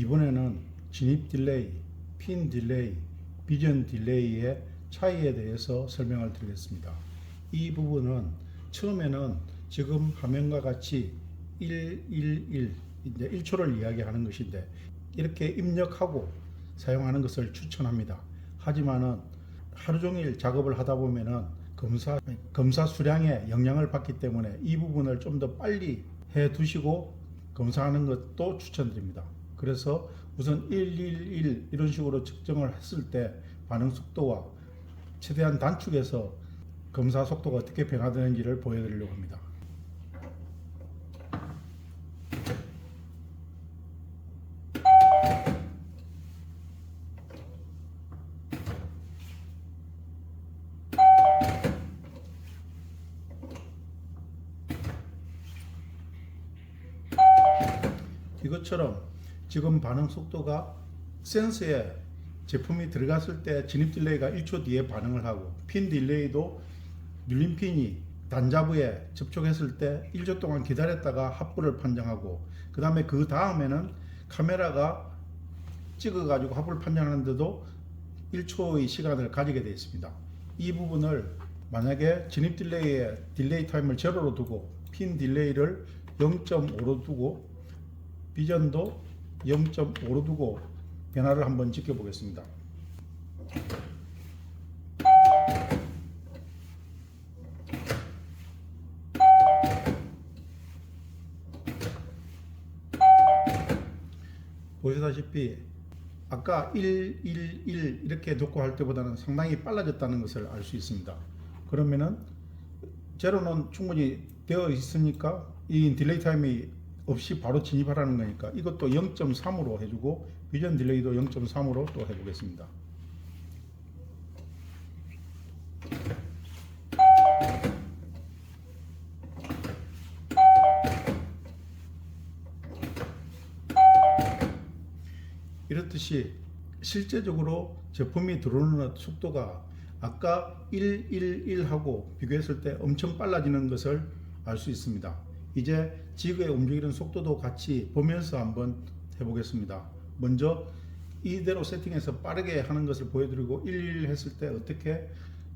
이번에는 진입 딜레이, 핀 딜레이, 비전 딜레이의 차이에 대해서 설명을 드리겠습니다. 이 부분은 처음에는 지금 화면과 같이 111 이제 1초를 이야기하는 것인데 이렇게 입력하고 사용하는 것을 추천합니다. 하지만은 하루 종일 작업을 하다 보면은 검사 검사 수량에 영향을 받기 때문에 이 부분을 좀 더 빨리 해 두시고 검사하는 것도 추천드립니다. 그래서 우선 111 이런 식으로 측정을 했을 때 반응 속도와 최대한 단축해서 검사 속도가 어떻게 변화되는지를 보여드리려고 합니다. 이것처럼 지금 반응 속도가 센서에 제품이 들어갔을 때 진입 딜레이가 1초 뒤에 반응을 하고 핀 딜레이도 눌린 핀이 단자부에 접촉했을 때 1초 동안 기다렸다가 합부를 판정하고 그 다음에 그 다음에는 카메라가 찍어가지고 합부를 판정하는데도 1초의 시간을 가지게 되어 있습니다. 이 부분을 만약에 진입 딜레이에 딜레이 타임을 제로로 두고 핀 딜레이를 0.5로 두고 비전도 0.5로 두고 변화를 한번 지켜보겠습니다. 보시다시피 아까 1, 1, 1 이렇게 놓고 할 때보다는 상당히 빨라졌다는 것을 알 수 있습니다. 그러면은 제로는 충분히 되어 있으니까 이 딜레이 타임이 없이 바로 진입하라는 거니까 이것도 0.3으로 해주고 비전 딜레이도 0.3으로 또 해보겠습니다. 이렇듯이 실제적으로 제품이 들어오는 속도가 아까 111하고 비교했을 때 엄청 빨라지는 것을 알 수 있습니다. 이제 지구의 움직이는 속도도 같이 보면서 한번 해보겠습니다. 먼저 이대로 세팅해서 빠르게 하는 것을 보여드리고 11 했을 때 어떻게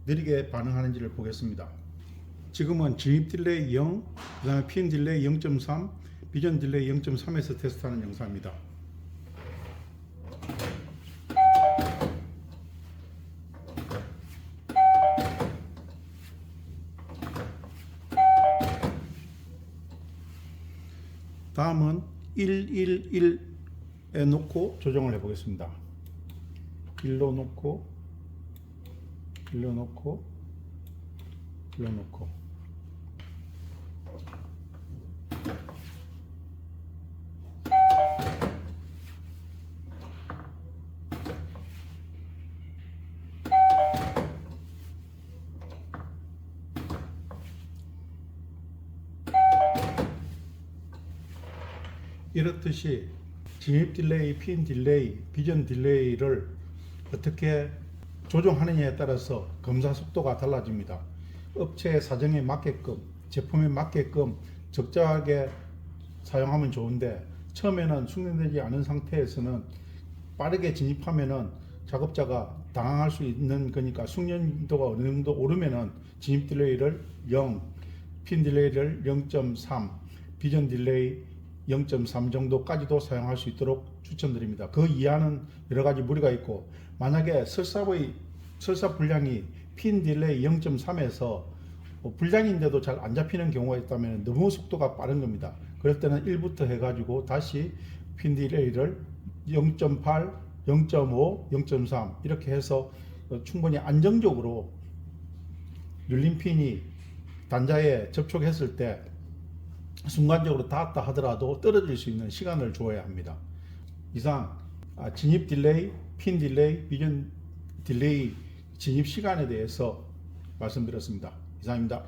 느리게 반응하는지를 보겠습니다. 지금은 진입 딜레이 0, 그 다음에 핀 딜레이 0.3, 비전 딜레이 0.3에서 테스트하는 영상입니다. 다음은 111에 놓고 조정을 해보겠습니다. 1로 놓고 1로 놓고 1로 놓고 이렇듯이 진입 딜레이, 핀 딜레이, 비전 딜레이를 어떻게 조정하느냐에 따라서 검사 속도가 달라집니다. 업체 사정에 맞게끔, 제품에 맞게끔 적절하게 사용하면 좋은데 처음에는 숙련되지 않은 상태에서는 빠르게 진입하면은 작업자가 당황할 수 있는 거니까 숙련도가 어느 정도 오르면은 진입 딜레이를 0, 핀 딜레이를 0.3, 비전 딜레이 0.3 정도까지도 사용할 수 있도록 추천드립니다. 그 이하는 여러 가지 무리가 있고 만약에 설사의 설사 분량이 핀 딜레이 0.3에서 분량인데도 잘 안 잡히는 경우가 있다면 너무 속도가 빠른 겁니다. 그럴 때는 1부터 해가지고 다시 핀 딜레이를 0.8, 0.5, 0.3 이렇게 해서 충분히 안정적으로 눌린 핀이 단자에 접촉했을 때 순간적으로 닿았다 하더라도 떨어질 수 있는 시간을 줘야 합니다. 이상 아, 진입 딜레이, 핀 딜레이, 비전 딜레이 진입 시간에 대해서 말씀드렸습니다. 이상입니다.